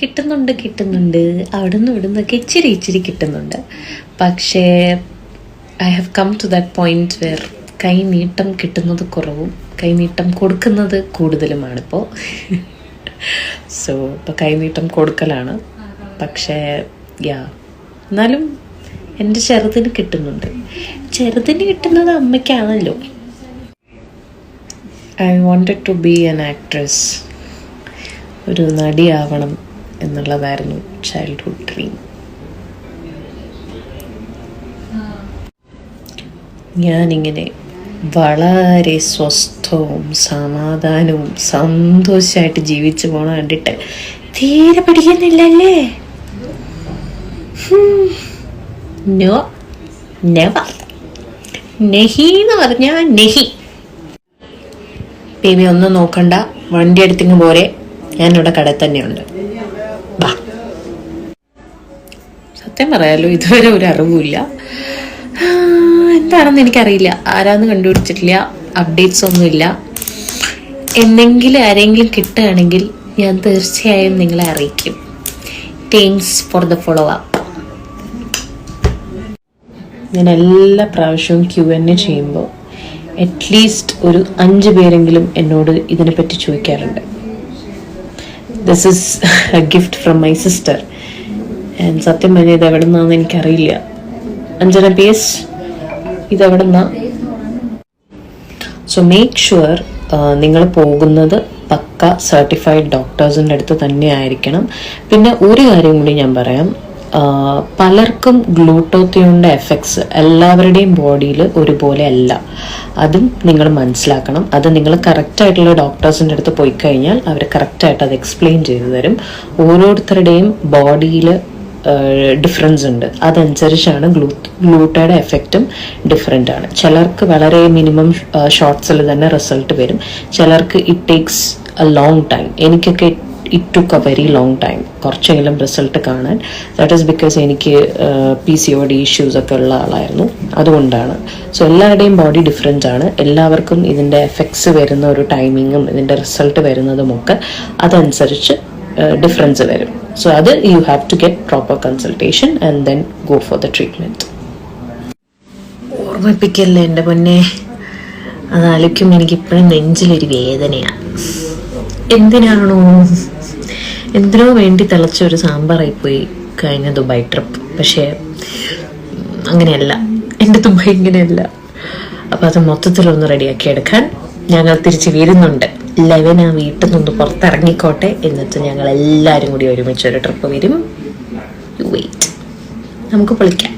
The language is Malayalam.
കിട്ടുന്നുണ്ട് കിട്ടുന്നുണ്ട്. അവിടുന്ന് ഇവിടുന്നൊക്കെ ഇച്ചിരി ഇച്ചിരി കിട്ടുന്നുണ്ട്. പക്ഷേ I have come to that point where കൈ നീട്ടം കിട്ടുന്നത് കുറവും കൈനീട്ടം കൊടുക്കുന്നത് കൂടുതലുമാണിപ്പോൾ സോ ഇപ്പോൾ കൈനീട്ടം കൊടുക്കലാണ്. പക്ഷേ യാ എന്നാലും എന്റെ ചെറുതിന് കിട്ടുന്നുണ്ട്. ചെറുതിന് കിട്ടുന്നത് അമ്മയ്ക്കാണല്ലോ. I wanted to be an actress ഒരു നടിയാവണം. എന്നുള്ളതായിരുന്നു ചൈൽഡ്ഹുഡ് ഡ്രീം ഞാനിങ്ങനെ വളരെ സ്വസ്ഥവും സമാധാനവും സന്തോഷമായിട്ട് ജീവിച്ചു പോണ കണ്ടിട്ട് തീരെ പിടിക്കുന്നില്ലല്ലേ? നോ നെവർ നെഹി എന്ന് നെഹി. ബേബി ഒന്നും നോക്കണ്ട. വണ്ടി എടുത്തിങ്ങ് പോരെ. ഞാനിവിടെ കടയിൽ തന്നെയുണ്ട്. സത്യം പറയാലോ ഇതുവരെ ഒരു അറിവുമില്ല. എന്താണെന്ന് എനിക്കറിയില്ല. ആരാന്ന് കണ്ടുപിടിച്ചിട്ടില്ല. അപ്ഡേറ്റ്സ് ഒന്നുമില്ല. എന്തെങ്കിലും ആരെങ്കിലും കിട്ടുകയാണെങ്കിൽ ഞാൻ തീർച്ചയായും നിങ്ങളെ അറിയിക്കും. Thanks for the follow up ഞാൻ എല്ലാ പ്രാവശ്യവും ക്യു എൻ എ ചെയ്യുമ്പോൾ അറ്റ്ലീസ്റ്റ് ഒരു അഞ്ച് പേരെങ്കിലും എന്നോട് ഇതിനെപ്പറ്റി ചോദിക്കാറുണ്ട്. This is a gift from my sister and സത്യം പറഞ്ഞ ഇത് എവിടെ നിന്നാന്ന് എനിക്കറിയില്ല. അഞ്ജന എസ് ഇത് എവിടെ നിന്നാ സോ മേക്ക് ഷുവർ നിങ്ങൾ പോകുന്നത് പക്ക സർട്ടിഫൈഡ് ഡോക്ടേഴ്സിന്റെ അടുത്ത് തന്നെ ആയിരിക്കണം പിന്നെ ഒരു കാര്യം കൂടി ഞാൻ പറയാം. പലർക്കും ഗ്ലൂട്ടോത്തിയോണിന്റെ എഫക്ട്സ് എല്ലാവരുടെയും ബോഡിയിൽ ഒരുപോലെ അല്ല. അതും നിങ്ങൾ മനസ്സിലാക്കണം. അത് നിങ്ങൾ കറക്റ്റായിട്ടുള്ള ഡോക്ടേഴ്സിന്റെ അടുത്ത് പോയി കഴിഞ്ഞാൽ അവർ കറക്റ്റായിട്ട് അത് എക്സ്പ്ലെയിൻ ചെയ്തു തരും. ഓരോരുത്തരുടെയും ബോഡിയിൽ ഡിഫറൻസ് ഉണ്ട്. അതനുസരിച്ചാണ് ഗ്ലൂ ഗ്ലൂട്ടയുടെ എഫക്റ്റും ഡിഫറെന്റ് ആണ്. ചിലർക്ക് വളരെ മിനിമം ഷോർട്സിൽ തന്നെ റിസൾട്ട് വരും. ചിലർക്ക് it takes a long time എനിക്കൊക്കെ it took a very long time കുറച്ചെങ്കിലും റിസൾട്ട് കാണാൻ. ദാറ്റ് ഈസ് ബിക്കോസ് എനിക്ക് P C O D issues ഒക്കെ ഉള്ള ആളായിരുന്നു. അതുകൊണ്ടാണ്. സോ എല്ലാവരുടെയും ബോഡി ഡിഫറെന്റ് ആണ്. എല്ലാവർക്കും ഇതിന്റെ എഫക്ട്സ് വരുന്ന ഒരു ടൈമിങ്ങും ഇതിന്റെ റിസൾട്ട് വരുന്നതുമൊക്കെ അതനുസരിച്ച് ഡിഫറൻസ് വരും. സോ അത് you have to get proper consultation and then go for the treatment ഓർമ്മിപ്പിക്കല്ലേ എന്റെ പൊന്നെ? അതാലോചിക്കുമ്പോൾ എനിക്കിപ്പോഴും നെഞ്ചിലൊരു വേദനയാണ് എന്തിനാണോ? എന്തിനോ വേണ്ടി തിളച്ച ഒരു സാമ്പാറായിപ്പോയി കഴിഞ്ഞ ദുബായ് ട്രിപ്പ് പക്ഷേ അങ്ങനെയല്ല. എന്റെ ദുബായ് ഇങ്ങനെയല്ല. അപ്പം അത് മൊത്തത്തിലൊന്ന് റെഡിയാക്കി എടുക്കാൻ ഞങ്ങൾ തിരിച്ച് വരുന്നുണ്ട്. ലെവൻ ആ വീട്ടിൽ നിന്ന് പുറത്തിറങ്ങിക്കോട്ടെ എന്നിട്ട് ഞങ്ങൾ എല്ലാവരും കൂടി ഒരുമിച്ച് ഒരു ട്രിപ്പ് വരും. വെയിറ്റ് നമുക്ക് പൊളിക്കാം.